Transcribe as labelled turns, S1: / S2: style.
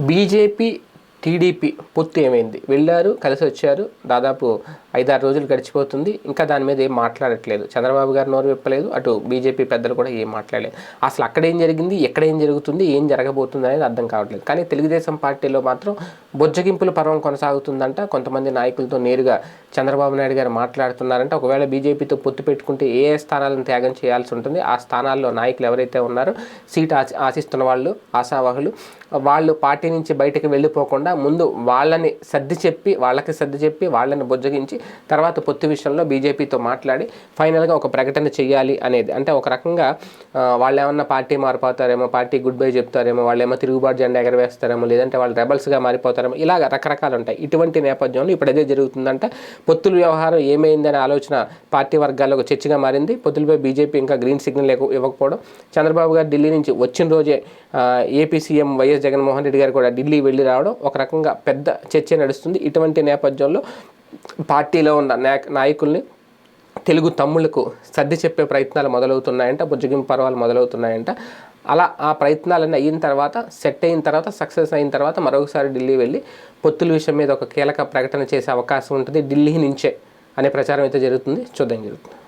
S1: BJP TDP పొత్తు ఏమైంది? వెళ్ళారు కలిసి వచ్చారు దాదాపు ఐదారు రోజులు గడిచిపోతుంది. ఇంకా దాని మీద ఏం మాట్లాడట్లేదు. చంద్రబాబు గారు నోరు విప్పలేదు. అటు బీజేపీ పెద్దలు కూడా ఏం మాట్లాడలేదు. అసలు అక్కడ ఏం జరిగింది? ఎక్కడ ఏం జరుగుతుంది? ఏం జరగబోతుంది అనేది అర్థం కావట్లేదు. కానీ తెలుగుదేశం పార్టీలో మాత్రం బొజ్జగింపుల పర్వం కొనసాగుతుందంట. కొంతమంది నాయకులతో నేరుగా చంద్రబాబు నాయుడు గారు మాట్లాడుతున్నారంటే. ఒకవేళ బీజేపీతో పొత్తు పెట్టుకుంటే ఏ ఏ స్థానాలను త్యాగం చేయాల్సి ఉంటుంది? ఆ స్థానాల్లో నాయకులు ఎవరైతే ఉన్నారో సీట్ ఆశిస్తున్న వాళ్ళు ఆశావాహులు వాళ్ళు పార్టీ నుంచి బయటకు వెళ్ళిపోకుండా ముందు వాళ్ళని సర్ది చెప్పి వాళ్ళకి సర్ది చెప్పి వాళ్ళని బుజ్జగించి తర్వాత పొత్తు విషయంలో బీజేపీతో మాట్లాడి ఫైనల్గా ఒక ప్రకటన చేయాలి అనేది. అంటే ఒక రకంగా వాళ్ళు ఏమన్నా పార్టీ మారిపోతారేమో పార్టీ గుడ్ బై చెప్తారేమో వాళ్ళు ఏమో తిరుగుబాటు జెండా ఎగరవేస్తారేమో లేదంటే వాళ్ళు రెబల్స్గా మారిపోతారేమో ఇలాగ రకరకాలు ఉంటాయి. ఇటువంటి నేపథ్యంలో ఇప్పుడు అదే జరుగుతుందంటే పొత్తుల వ్యవహారం ఏమైందనే ఆలోచన పార్టీ వర్గాల్లో ఒక చర్చగా మారింది. పొత్తులపై బీజేపీ ఇంకా గ్రీన్ సిగ్నల్ ఇవ్వకపోవడం. చంద్రబాబు గారు ఢిల్లీ నుంచి వచ్చిన రోజే AP CM YS Jaganmohan Reddy garu కూడా ఢిల్లీ వెళ్ళి రావడం ఒక రకంగా పెద్ద చర్చ నడుస్తుంది. ఇటువంటి నేపథ్యంలో పార్టీలో ఉన్న నాయ నాయకుల్ని తెలుగు తమ్ముళ్ళకు సర్ది చెప్పే ప్రయత్నాలు మొదలవుతున్నాయంట బుజ్జగింపు పర్వాలు మొదలవుతున్నాయంట. అలా ఆ ప్రయత్నాలన్నీ అయిన తర్వాత సెట్ అయిన తర్వాత సక్సెస్ అయిన తర్వాత మరొకసారి ఢిల్లీ వెళ్ళి పొత్తుల విషయం మీద ఒక కీలక ప్రకటన చేసే అవకాశం ఉంటుంది ఢిల్లీ నుంచే అనే ప్రచారం అయితే జరుగుతుంది. చూద్దాం జరుగుతుంది.